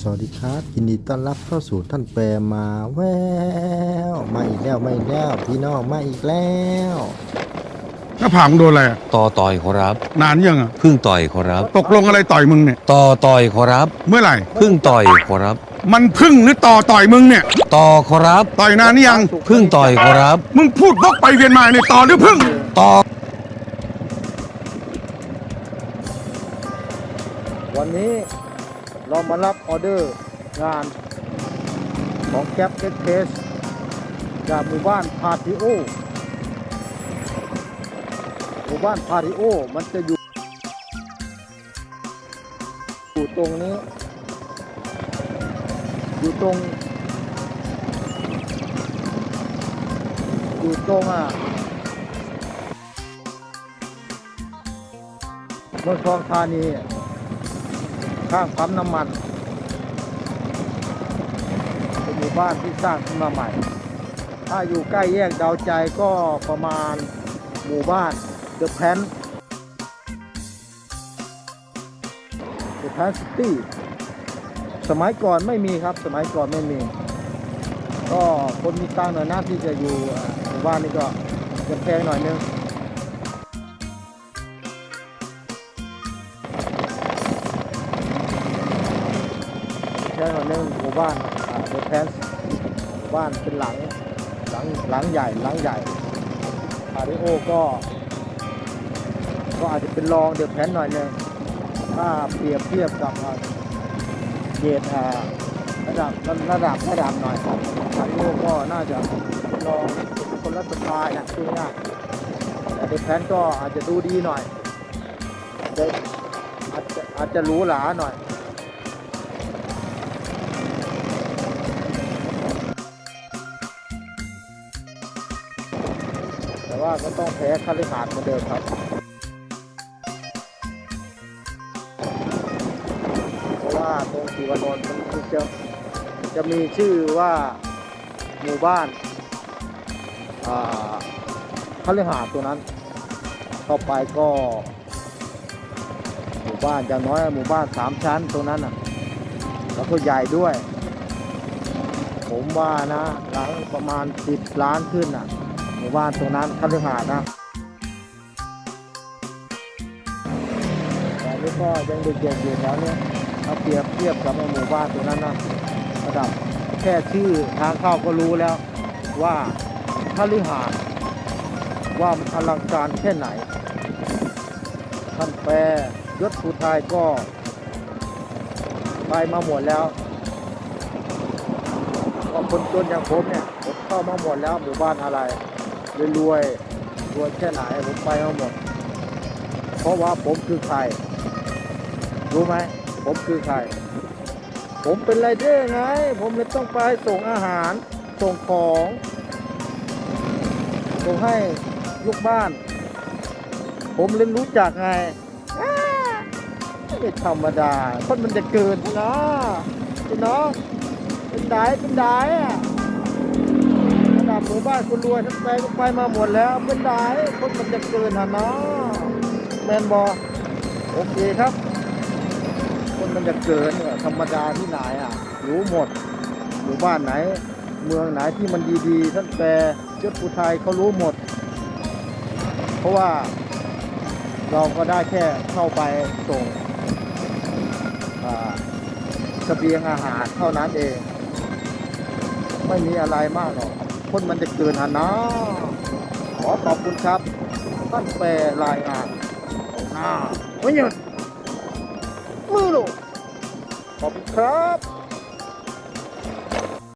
สวัสดีครับยินดีต้อนรับเข้าสู่ท่านแปรมาแววมาอีกแล้วมาอีกแล้วพี่น้องมาอีกแล้วหน้าผากมึงโดนอะไรอะต่อต่อยขอรับ นานยังอะพึ่งต่อยขอรับ ตกลงอะไรต่อยมึงเนี่ย ต่อต่อยขอรับ เมื่อไหร่ พึ่งต่อยขอรับ มันพึ่งหรือต่อต่อยมึงเนี่ย ต่อขอรับ ต่อยนานหรือยัง พึ่งต่อยขอรับ มึงพูดวกไปเวียนมาเนี่ยต่อหรือพึ่ง ต่อ วันนี้ เรามารับออเดอร์งานของแก๊ปเอ็กเพสจากหมู่บ้านพาติโอหมู่บ้านพาติโอมันจะอยู่อยู่ตรงนี้ อยู่ตรง อยู่ตรงอะเมืองทองธานี ข้างปั๊มน้ำมันเป็นหมู่บ้านที่สร้างขึ้นมาใหม่ ถ้าอยู่ใกล้แยกดาวใจก็ประมาณหมู่บ้านเดอะแพนเดอะแพนซิตี้สมัยก่อนไม่มีครับ สมัยก่อนไม่มี ก็คนมีตังหน่อยหนะที่จะอยู่หมู่บ้านนี้ก็จะแพงหน่อยนึง แค่หน่อยนึงหมู่บ้านเดอะแพนหมู่บ้านเป็นหลังหลังหลังใหญ่หลังใหญ่อาริโอก็ ก็อาจจะเป็นรองเดอะแพนหน่อยนึงถ้าเปรียบเทียบกับเกรดอ่าระดับระดับระดับหน่อยครับอาริโอก็น่าจะรองคนละสไตล์นะคือง่ายแต่เดอะแพนก็อาจจะดูดีหน่อยอาจจะอาจจะอาจจะหรูหราหน่อย ว่าก็ต้องแพ้คาลิหาดเหมือนเดิมครับเพราะว่าตรงสีวานนท์มันจะจะมีชื่อว่าหมู่บ้านคาลิหาดตัวนั้นเข้าไปก็หมู่บ้านอย่างน้อยหมู่บ้านสามชั้นตรงนั้นน่ะแล้วก็ใหญ่ด้วย ผมว่านะหลังประมาณสิบล้านขึ้นน่ะ มู่บ้านตรงนั้นคฤหาสน์นะแต่นี่ก็ยังเด็กๆอยู่แถวเนี้ยถ้าเปรียบเทียบกับหมู่บ้านตรงนั้นนะระดับแค่ชื่อทางเข้าก็รู้แล้วว่าคฤหาสน์ว่ามันอลังการแค่ไหนท่านแปรยศภูไทยก็ไปมาหมดแล้วก็คนจนอย่างผมเนี่ยผมเข้ามาหมดแล้วหมู่บ้านอะไร รวยรวยรวยแค่ไหนผมไปมาหมด เพราะว่าผมคือใคร รู้ไหม ผมคือใคร ผมเป็นไรเดอร์ไง ผมเลยต้องไปส่งอาหาร ส่งของ ส่งให้ลูกบ้าน ผมเลยรู้จักไงไม่ธรรมดา คนมันจะเกินนะพี่น้องเป็นได้เป็นได้อะ ดับหมู่บ้านคนรวยทั้งไปก็ไปมาหมดแล้วเป็นได้คนมันจะเกินอะเนาะแมนบอโอเคครับ คนมันจะเกินเนี่ยธรรมดาที่ไหนอะรู้หมดหมู่บ้านไหน เมืองไหนที่มันดีๆท่านแปรยศภูไทยเขารู้หมด เพราะว่าเราก็ได้แค่เข้าไปส่งอ่าเสบียงอาหารเท่านั้นเอง ไม่มีอะไรมากหรอก คนมันจะเกินหันนะขอขอบคุณครับ ท่านแปรรายงานอ่าไม่หยุดมือลูกขอบคุณครับ